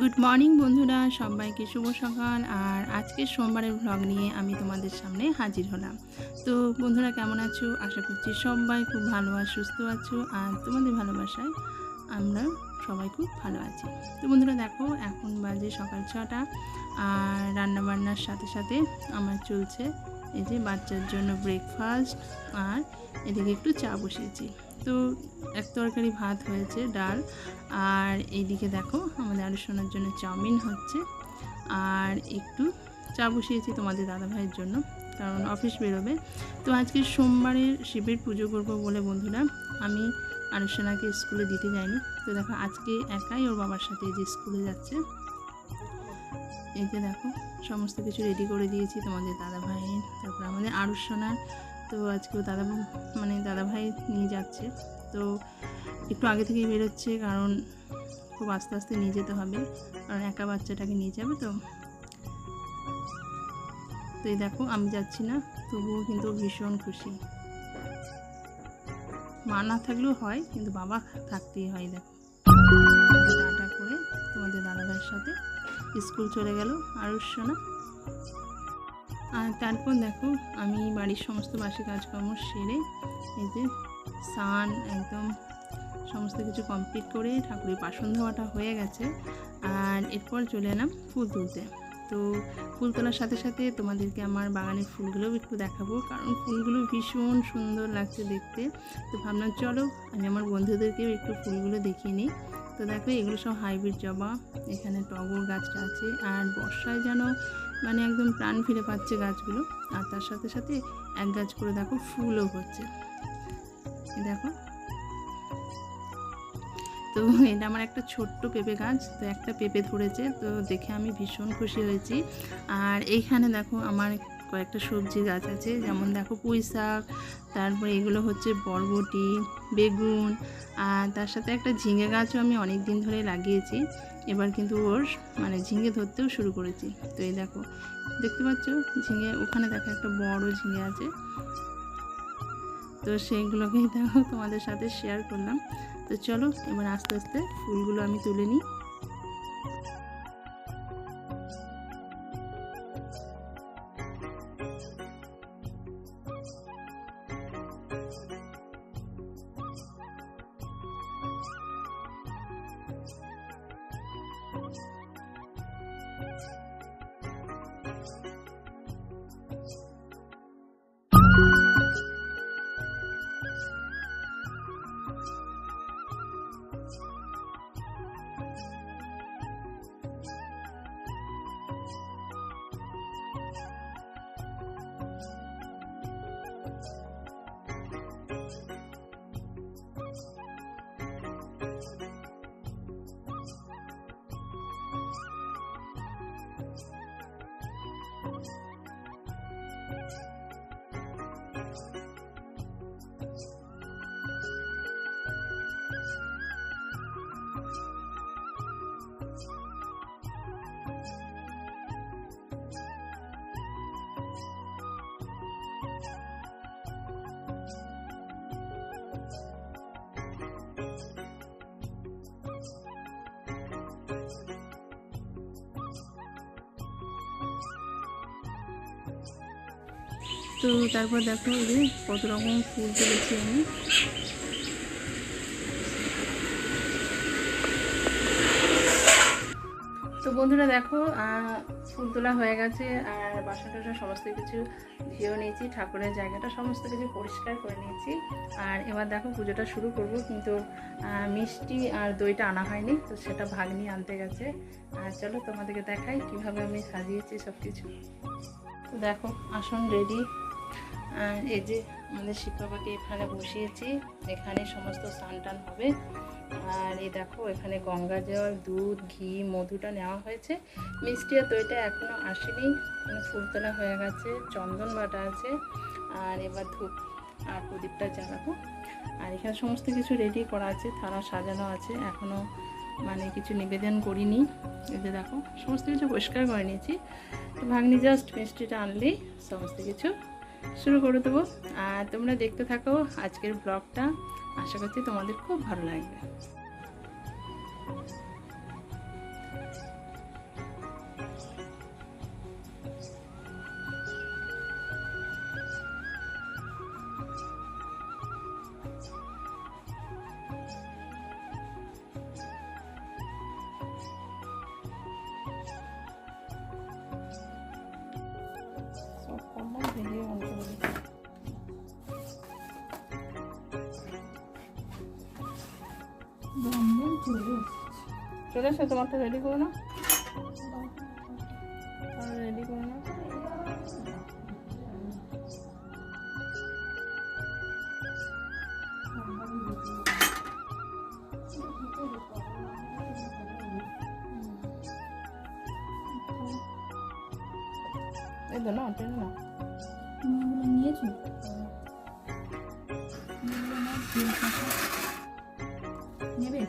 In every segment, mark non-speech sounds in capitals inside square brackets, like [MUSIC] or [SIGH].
Good morning বন্ধুরা। সবাইকে শুভ সকাল। আর আজকের সোমবারের ভ্লগ নিয়ে আমি তোমাদের সামনে হাজির হলাম। তো বন্ধুরা, কেমন আছো? আশা করছি সবাই খুব ভালো আর সুস্থ আছো। আর তোমাদের ভালোবাসায় আমরা সবাই খুব ভালো আছি। তো বন্ধুরা, দেখো, এখন বাজে সকাল ছটা। আর রান্নাবান্নার সাথে সাথে আমার চলছে এই যে বাচ্চার জন্য ব্রেকফাস্ট আর এদিকে একটু চা বসিয়েছি। তো এক তরকারি ভাত হয়েছে, ডাল। আর এইদিকে দেখো আমাদের আরও শোনার জন্য চাউমিন হচ্ছে। আর একটু চা বসিয়েছি তোমাদের দাদাভাইয়ের জন্য, কারণ অফিস বেরোবে। তো আজকে সোমবারের শিবের পুজো করব বলে বন্ধুরা, আমি আনুষ্ঠানাকে স্কুলে দিতে যাইনি। তো দেখো আজকে একাই ওর বাবার সাথে যে স্কুলে যাচ্ছে। এই যে দেখো সমস্ত কিছু রেডি করে দিয়েছি তোমাদের দাদা ভাইয়ের তারপর আমাদের আরুষণার তো আজকে দাদা মানে দাদা ভাই নিয়ে যাচ্ছে। তো একটু আগে থেকেই বেরোচ্ছে, কারণ খুব আস্তে আস্তে নিয়ে যেতে হবে, কারণ একা বাচ্চাটাকে নিয়ে যাবে তো। তো এই দেখো, আমি যাচ্ছি না, তবুও কিন্তু ভীষণ খুশি। মা না থাকলেও হয়, কিন্তু বাবা থাকতেই হয়, দেখো। করে তোমাদের দাদাভাইয়ের সাথে স্কুল চলে গেল আরুষনা আর তারপর দেখো, আমি বাড়ির সমস্ত বাসি কাজকর্ম সেরে এই যে স্নান একদম সমস্ত কিছু কমপ্লিট করে ঠাকুরের বাসন ধোয়াটা হয়ে গেছে। আর এরপর চলে এলাম ফুল তুলতে। তো ফুল তোলার সাথে সাথে তোমাদেরকে আমার বাগানের ফুলগুলোও একটু দেখাবো, কারণ ফুলগুলো ভীষণ সুন্দর লাগছে দেখতে। তো ভাবলাম, চলো আমি আমার বন্ধুদেরকেও একটু ফুলগুলো দেখিয়ে নিই। তো দেখো, এগুলো সব হাইব্রিড জবা। এখানে টগর গাছটা আছে, আর বর্ষায় যেন মানে একদম প্রাণ ফিরে পাচ্ছে গাছগুলো, আর তার সাথে সাথে এক গাছ করে দেখো ফুলও হচ্ছে। দেখো। তো এটা আমার একটা ছোট্ট পেঁপে গাছ, তো একটা পেঁপে ধরেছে, তো দেখে আমি ভীষণ খুশি হয়েছি। আর এইখানে দেখো আমার কয়েকটা সবজি গাছ আছে, যেমন দেখো পুঁই শাক, তারপরে এগুলো হচ্ছে বরবটি, বেগুন, আর তার সাথে একটা ঝিঙে গাছও আমি অনেক দিন ধরে লাগিয়েছি, এবার কিন্তু ওর মানে ঝিঙে ধরতেও শুরু করেছি। তো এই দেখো, দেখতে পাচ্ছ? ঝিঙে, ওখানে দেখো একটা বড় ঝিঙে আছে। তো সেইগুলোকেই [LAUGHS] দেখো তোমাদের সাথে শেয়ার করলাম। তো চলো, এবার আস্তে আস্তে ফুলগুলো আমি তুলে নিই। তো তারপর দেখো যে কত রকম ফুল তুলেছি আমি। তো বন্ধুরা দেখো ফুল তোলা হয়ে গেছে আর বাসন টাসন সমস্ত কিছু ধুয়েও নিয়েছি, ঠাকুরের জায়গাটা সমস্ত কিছু পরিষ্কার করে নিয়েছি। আর এবার দেখো পুজোটা শুরু করব, কিন্তু মিষ্টি আর দইটা আনা হয়নি, তো সেটা ভাগ্নি আনতে গেছে। আর চলো তোমাদেরকে দেখাই কীভাবে আমি সাজিয়েছি সব কিছু দেখো, আসন রেডি আর এই যে আমাদের শিক্ষাবাকে এখানে বসিয়েছি এখানে সমস্ত স্নান টান হবে। আর এই দেখো, এখানে গঙ্গা জল, দুধ, ঘি, মধুটা নেওয়া হয়েছে। মিষ্টি আর দইটা এখনও আসেনি মানে ফুল তোলা হয়ে গেছে, চন্দন বাটা আছে। আর এবার ধূপ আর প্রদীপটা জ্বালাবো। আর এখানে সমস্ত কিছু রেডি করা আছে, থালা সাজানো আছে। এখনও মানে কিছু নিবেদন করিনি। এই যে দেখো, সমস্ত কিছু পরিষ্কার করে নিয়েছি। তো ভাগ্নি জাস্ট মিষ্টিটা আনলেই সমস্ত কিছু শুরু করে দেবো। আর তোমরা দেখতে থাকো আজকের ব্লগটা আশা করছি তোমাদের খুব ভালো লাগবে। চলে এসো তোমারটা রেডি করো না? রেডি করো না? এই তো নেবে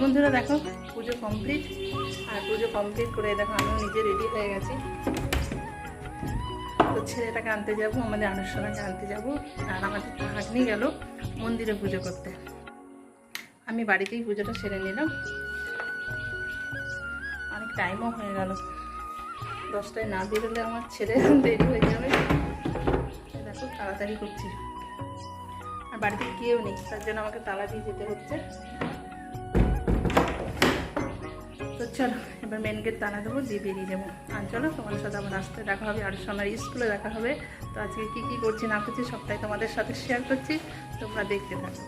বন্ধুরা দেখো, পুজো কমপ্লিট আর পুজো কমপ্লিট করে দেখো, আমিও নিজে রেডি হয়ে গেছি। তো ছেলেটাকে আনতে যাব, আমাদের আনুষ্ঠানকে আনতে যাব। আর আমাদের ভাগ্নি গেল মন্দিরে পুজো করতে। আমি বাড়িতেই পুজোটা সেরে নিলাম। অনেক টাইমও হয়ে গেল। দশটায় না বেরোলে আমার ছেলে দেরি হয়ে যাবে। দেখো, তাড়াতাড়ি করছি। আর বাড়িতে কেউ নেই, তার জন্য আমাকে তালা দিয়ে যেতে হচ্ছে। তো চলো, এবার মেন গেট টানা দেবো, দিয়ে বেরিয়ে যাব। আর চলো, তোমাদের সাথে আমার রাস্তায় দেখা হবে, আর সোনার স্কুলে দেখা হবে। তো আজকে কি কি করছি, না করছি, সবটাই তোমাদের সাথে শেয়ার করছি। তোমরা দেখতে থাকো।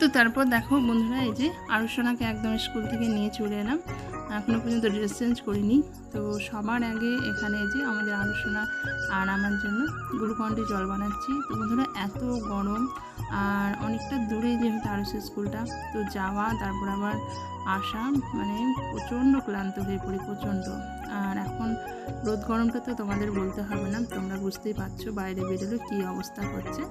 তো তারপর দেখো বন্ধুরা, এই যে আরুষণাকে একদম স্কুল থেকে নিয়ে চলে এলাম। এখনও পর্যন্ত ড্রেস চেঞ্জ করিনি। তো সবার আগে এখানে যে আমাদের আরুষণা আর আমার জন্য গ্লুকন্ডি জল বানাচ্ছি। তো বন্ধুরা, এত গরম আর অনেকটা দূরে যেহেতু আরুষের স্কুলটা, তো যাওয়া, তারপর আবার আসা মানে প্রচণ্ড ক্লান্ত হয়ে পড়ি, প্রচণ্ড। আর রোদ গরমটা তো তোমাদের বলতে হবে না, তোমরা বুঝতেই পারছ বাইরে বেরোলে কী অবস্থা হচ্ছে।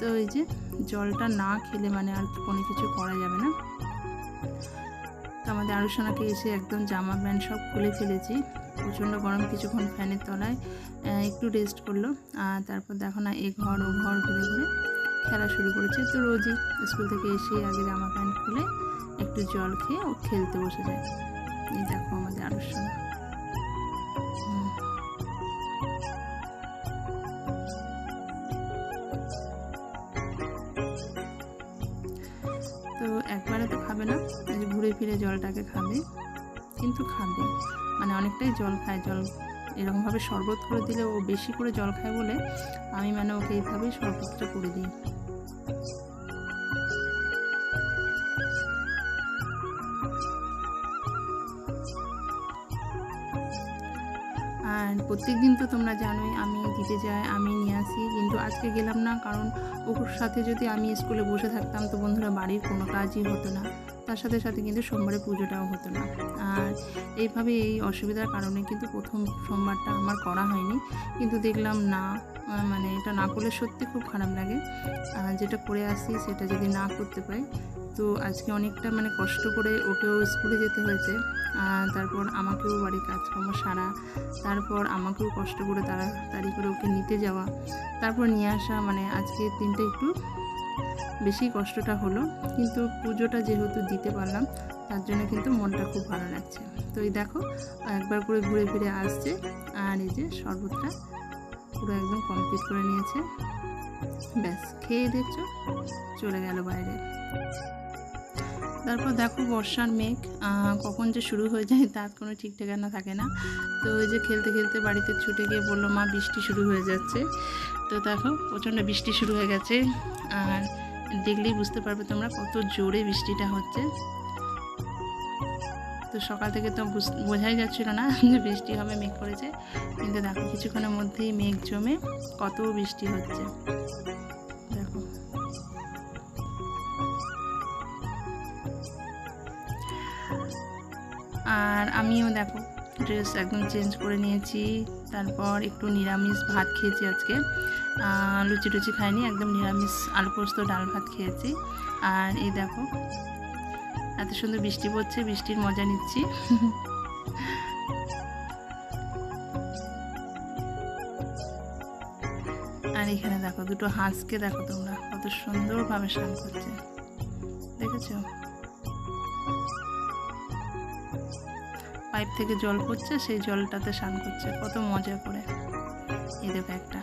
তো এই যে জলটা না খেলে মানে আর কোনো কিছু করা যাবে না। তো আমাদের আলোচনাকে এসে একদম জামা প্যান্ট সব খুলে ফেলেছি, প্রচণ্ড গরম কিছুক্ষণ ফ্যানের তলায় একটু রেস্ট করল, আর তারপর দেখো না এ ঘর ও ঘর ঘুরে ঘুরে খেলা শুরু করেছে। তো রোজই স্কুল থেকে এসে আগে জামা প্যান্ট খুলে একটু জল খেয়ে ও খেলতে বসে যায়। এই দেখো আমাদের আলোচনা। ফিরে জলটাকে খাবে। কিন্তু খাবে। মানে অনেকটাই জল খায়, জল এরকমভাবে শরবত করে দিলে ও বেশি করে জল খায় বলে আমি মানে ওকে এইভাবেই শরবতটা করে দিই। আর প্রত্যেক দিন তো তোমরা জানোই, আমি দিতে যাই, আমি নিয়ে আসি। কিন্তু আজকে গেলাম না, কারণ ওর সাথে যদি আমি স্কুলে বসে থাকতাম তো বন্ধুরা বাড়ির কোনো কাজই হতো না। তার সাথে সাথে কিন্তু সোমবারে পুজোটাও হতো না। আর এইভাবে এই অসুবিধার কারণে কিন্তু প্রথম সোমবারটা আমার করা হয়নি। কিন্তু দেখলাম না মানে এটা না করলে সত্যি খুব খারাপ লাগে। যেটা করে আসি সেটা যদি না করতে পাই তো আজকে অনেকটা মানে কষ্ট করে ওকেও স্কুলে যেতে হয়েছে। তারপর আমাকেও বাড়ির কাজকর্ম সারা, তারপর আমাকেও কষ্ট করে তাড়াতাড়ি করে ওকে নিতে যাওয়া, তারপর নিয়ে আসা মানে আজকের দিনটা একটু বেশি কষ্টটা হলো, কিন্তু পুজোটা যেহেতু দিতে পারলাম, তার জন্য কিন্তু মনটা খুব ভালো লাগছে। তো এই দেখো একবার করে ঘুরে ফিরে আসছে, আর এই যে শরবতটা পুরো একদম কমপ্লিট করে নিয়েছে। ব্যাস, খেয়ে দেখছ, চলে গেল বাইরে। তারপর দেখো বর্ষার মেঘ কখন যে শুরু হয়ে যায় তার কোনো ঠিক ঠিকানা থাকে না। তো ওই যে খেলতে খেলতে বাড়িতে ছুটে গিয়ে বলল, মা, বৃষ্টি শুরু হয়ে যাচ্ছে। তো দেখো, প্রচণ্ড বৃষ্টি শুরু হয়ে গেছে। আর দেখলেই বুঝতে পারবে তোমরা কত জোরে বৃষ্টিটা হচ্ছে। তো সকাল থেকে তো বুঝ- বোঝাই যাচ্ছিল না যে বৃষ্টি হবে, মেঘ করেছে। কিন্তু দেখো, কিছুক্ষণের মধ্যেই মেঘ জমে কত বৃষ্টি হচ্ছে। দেখো। আর আমিও দেখো ড্রেস একদম চেঞ্জ করে নিয়েছি। তারপর একটু নিরামিষ ভাত খেয়েছি আজকে। লুচি টুচি খাইনি, একদম নিরামিষ আলু পোস্ত, ডাল ভাত খেয়েছি। আর এই দেখো, এত সুন্দর বৃষ্টি পড়ছে, বৃষ্টির মজা নিচ্ছি। আর এখানে দেখো, দুটো হাঁসকে দেখো তোমরা, কত সুন্দরভাবে স্নান করছে। দেখেছ? পাইপ থেকে জল পড়ছে, সেই জলটাতে স্নান করছে, কত মজা করে। এই দেখো একটা।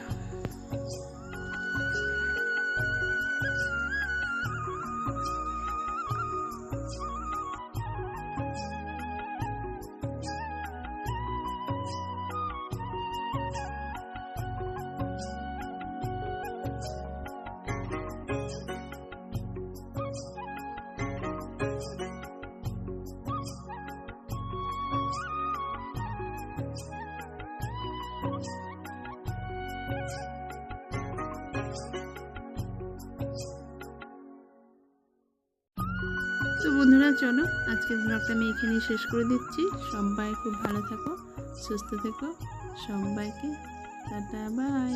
তো বন্ধুরা, চলো আজকের ব্লগটা আমি এখানেই শেষ করে দিচ্ছি। সবাই খুব ভালো থাকো, সুস্থ থেকো। সবাইকে টাটা বাই